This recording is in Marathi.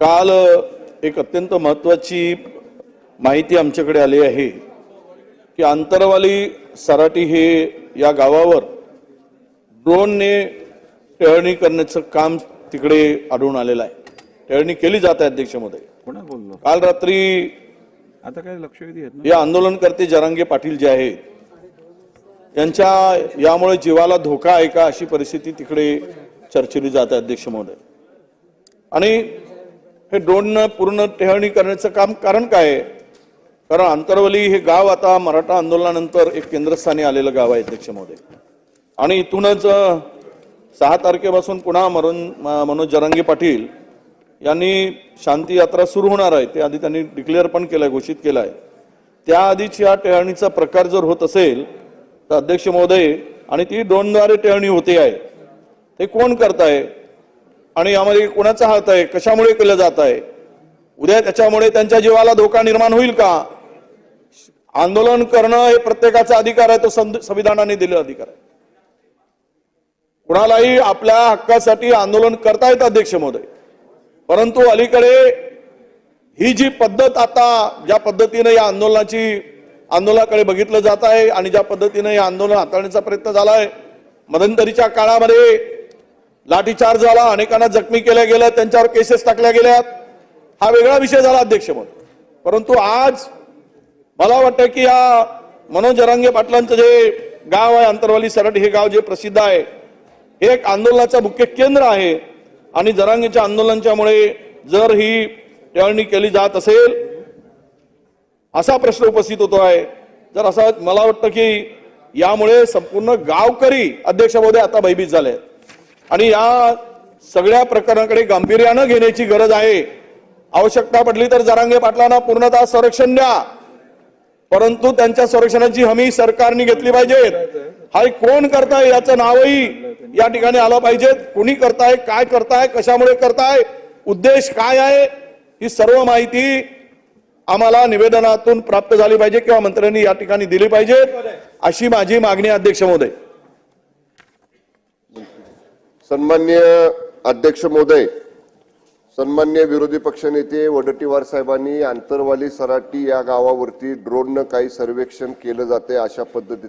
काल एक अत्यंत महत्वाची माहिती आमच्याकडे आली आहे की आंतरवाली सराटी हे या गावावर ड्रोनने टेहळणी करण्याचं काम तिकडे आढळून आलेलं आहे. टेहळणी केली जात आहे अध्यक्ष महोदय कोणा बोललो? काल रात्री आता काय ना? हे आंदोलनकर्ते जरांगे पाटील जे आहेत यांच्या यामुळे जीवाला धोका आहे का अशी परिस्थिती तिकडे चर्चेली जात आहे अध्यक्ष महोदय आणि हे दोन पूर्ण टेहळणी करण्याचं काम कारण काय? आहे कारण अंतरवली हे गाव आता मराठा आंदोलनानंतर एक केंद्रस्थानी आलेलं गाव आहे अध्यक्ष महोदय. आणि इथूनच सहा तारखेपासून पुन्हा मरण म- मनोज जरांगे पाटील यांनी शांती यात्रा सुरू होणार आहे. ते आधी त्यांनी डिक्लेअर पण केलं आहे घोषित केलं आहे त्याआधीच या टेहळणीचा प्रकार जर होत असेल तर अध्यक्ष महोदय आणि ती ड्रोनद्वारे टेहळणी होते आहे. ते कोण करताय? आणि यामध्ये कोणाचा हात आहे? कशामुळे केलं जात आहे? उद्या त्याच्यामुळे त्यांच्या जीवाला धोका निर्माण होईल का? आंदोलन करणं हे प्रत्येकाचा अधिकार आहे तो संविधानाने दिलेला अधिकार आहे. कुणालाही आपल्या हक्कासाठी आंदोलन करता येतं अध्यक्ष महोदय. परंतु अलीकडे ही जी पद्धत आता ज्या पद्धतीने या आंदोलनाची आंदोलनाकडे बघितलं जात आहे आणि ज्या पद्धतीने हे आंदोलन हाताळण्याचा प्रयत्न झाला आहे मध्यंतरीच्या काळामध्ये लाठीचार्ज झाला अनेकांना जखमी केल्या गेलं त्यांच्यावर केसेस टाकल्या गेल्यात. हा वेगळा विषय झाला अध्यक्ष म्हणून. परंतु आज मला वाटतं की या मनोज जरांगे पाटलांचं जे गाव आहे अंतरवाली सरट हे गाव जे प्रसिद्ध आहे हे एक आंदोलनाचं मुख्य केंद्र आहे. आणि जरांगेच्या आंदोलनाच्यामुळे जर ही टेळणी केली जात असेल असा प्रश्न उपस्थित होतो आहे. जर असा मला वाटतं की यामुळे संपूर्ण गावकरी अध्यक्षामध्ये आता भयभीत झाले आहेत. आणि या सगळ्या प्रकरणाकडे गांभीर्यानं घेण्याची गरज आहे. आवश्यकता पडली तर जरांगे पाटलांना पूर्णतः संरक्षण द्या. परंतु त्यांच्या संरक्षणाची हमी सरकारने घेतली पाहिजे हा कोण करताय याचं नावही या ठिकाणी आलं पाहिजे कोणी करताय काय करताय कशामुळे करताय उद्देश काय आहे ही सर्व माहिती आम्हाला निवेदनातून प्राप्त झाली पाहिजे किंवा मंत्र्यांनी या ठिकाणी दिली पाहिजे अशी माझी मागणी अध्यक्ष महोदय. सन्मान्य अध्यक्ष महोदय सन्मान्य विरोधी पक्षनेते वडट्टीवार साहेबांनी आंतरवाली सराटी या गावावरती ड्रोननं काही सर्वेक्षण केलं जाते अशा पद्धतीचं